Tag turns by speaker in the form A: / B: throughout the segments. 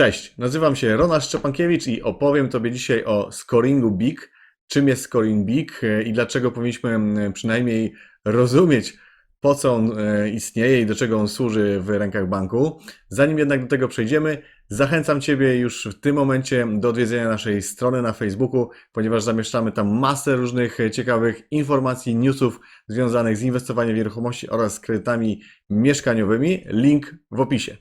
A: Cześć, nazywam się Ronald Szczepankiewicz i opowiem Tobie dzisiaj o scoringu BIG, czym jest scoring BIG e, i dlaczego powinniśmy przynajmniej rozumieć, po co on e, istnieje i do czego on służy w rękach banku. Zanim jednak do tego przejdziemy, zachęcam Ciebie już w tym momencie do odwiedzenia naszej strony na Facebooku, ponieważ zamieszczamy tam masę różnych e, ciekawych informacji, newsów związanych z inwestowaniem w nieruchomości oraz kredytami mieszkaniowymi. Link w opisie.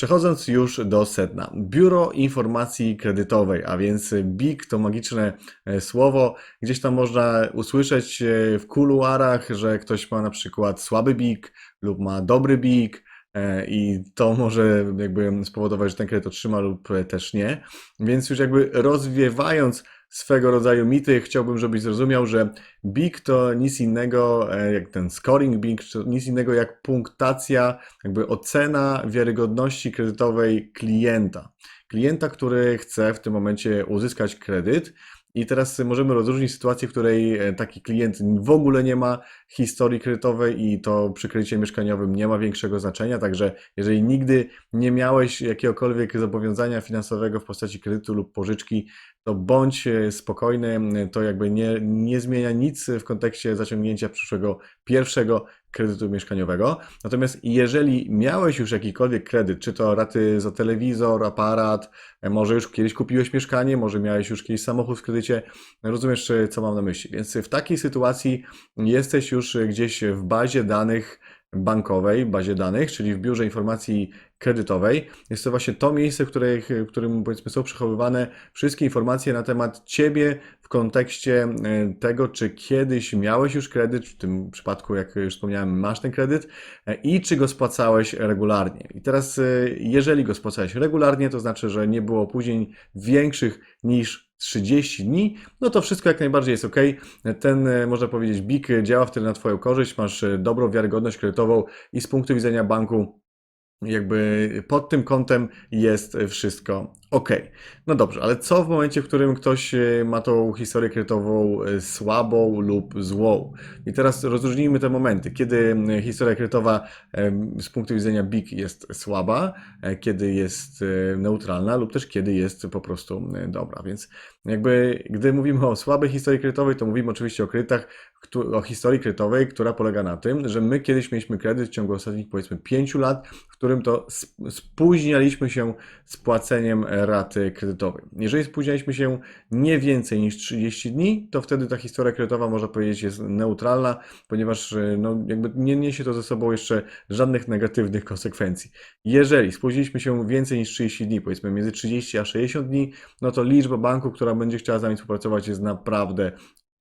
A: Przechodząc już do sedna. Biuro Informacji Kredytowej, a więc BIK to magiczne e, słowo. Gdzieś tam można usłyszeć e, w kuluarach, że ktoś ma na przykład słaby BIK lub ma dobry BIK. e, I to może jakby spowodować, że ten kredyt otrzyma lub też nie. Więc już jakby rozwiewając swego rodzaju mity, chciałbym, żebyś zrozumiał, że BIK to nic innego, e, jak ten scoring to nic innego jak punktacja, jakby ocena wiarygodności kredytowej klienta. Klienta, który chce w tym momencie uzyskać kredyt. I teraz możemy rozróżnić sytuację, w której e, taki klient w ogóle nie ma historii kredytowej i to przy kredycie mieszkaniowym nie ma większego znaczenia. Także jeżeli nigdy nie miałeś jakiegokolwiek zobowiązania finansowego w postaci kredytu lub pożyczki, to bądź e, spokojny, to jakby nie, nie zmienia nic w kontekście zaciągnięcia przyszłego pierwszego kredytu mieszkaniowego. Natomiast jeżeli miałeś już jakikolwiek kredyt, czy to raty za telewizor, aparat, e, może już kiedyś kupiłeś mieszkanie, może miałeś już kiedyś samochód w kredycie, rozumiesz, e, co mam na myśli. Więc w takiej sytuacji jesteś już gdzieś w bazie danych bankowej, bazie danych, czyli w biurze informacji kredytowej. Jest to właśnie to miejsce, w, której, w którym powiedzmy są przechowywane wszystkie informacje na temat Ciebie w kontekście e, tego, czy kiedyś miałeś już kredyt, w tym przypadku, jak już wspomniałem, masz ten kredyt e, i czy go spłacałeś regularnie. I teraz, e, jeżeli go spłacałeś regularnie, to znaczy, że nie było opóźnień większych niż 30 dni, no to wszystko jak najbardziej jest ok. Ten, e, można powiedzieć, BIK działa wtedy na Twoją korzyść, masz e, dobrą wiarygodność kredytową i z punktu widzenia banku jakby pod tym kątem jest wszystko ok. No dobrze, ale co w momencie, w którym ktoś e, ma tą historię kredytową e, słabą lub złą? I teraz rozróżnijmy te momenty, kiedy historia kredytowa z punktu widzenia BIG jest słaba, e, kiedy jest neutralna lub też kiedy jest po prostu dobra. Więc jakby gdy mówimy o słabej historii kredytowej, to mówimy oczywiście o kredytach, o historii kredytowej, która polega na tym, że my kiedyś mieliśmy kredyt w ciągu ostatnich powiedzmy 5 lat, w którym to sp- spóźnialiśmy się z płaceniem raty kredytowej. Jeżeli spóźnialiśmy się nie więcej niż 30 dni, to wtedy ta historia kredytowa można powiedzieć jest neutralna, ponieważ e, no, jakby nie niesie to ze sobą jeszcze żadnych negatywnych konsekwencji. Jeżeli spóźniliśmy się więcej niż 30 dni, powiedzmy między 30 a 60 dni, no to liczba banków, która będzie chciała z nami współpracować jest naprawdę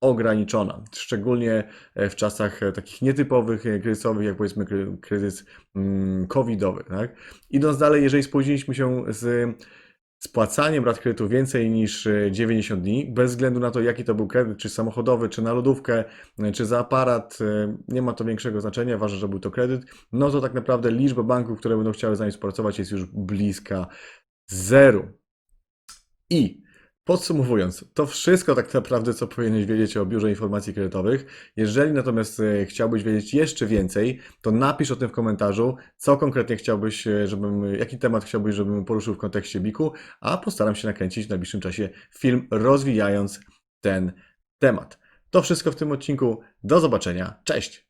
A: ograniczona, szczególnie e, w czasach e, takich nietypowych, e, kryzysowych, jak powiedzmy kry- kryzys mm, covidowy. Tak? Idąc dalej, jeżeli spóźniliśmy się z spłacaniem rat kredytu więcej niż e, 90 dni, bez względu na to, jaki to był kredyt, czy samochodowy, czy na lodówkę, e, czy za aparat, e, nie ma to większego znaczenia, ważne, że był to kredyt, no to tak naprawdę liczba banków, które będą chciały z nami współpracować jest już bliska zeru. I Podsumowując, to wszystko tak naprawdę, co powinieneś wiedzieć o Biurze Informacji Kredytowych. Jeżeli natomiast e, chciałbyś wiedzieć jeszcze więcej, to napisz o tym w komentarzu, co konkretnie chciałbyś, e, żebym, jaki temat chciałbyś, żebym poruszył w kontekście BIK-u, a postaram się nakręcić w najbliższym czasie film rozwijając ten temat. To wszystko w tym odcinku. Do zobaczenia. Cześć!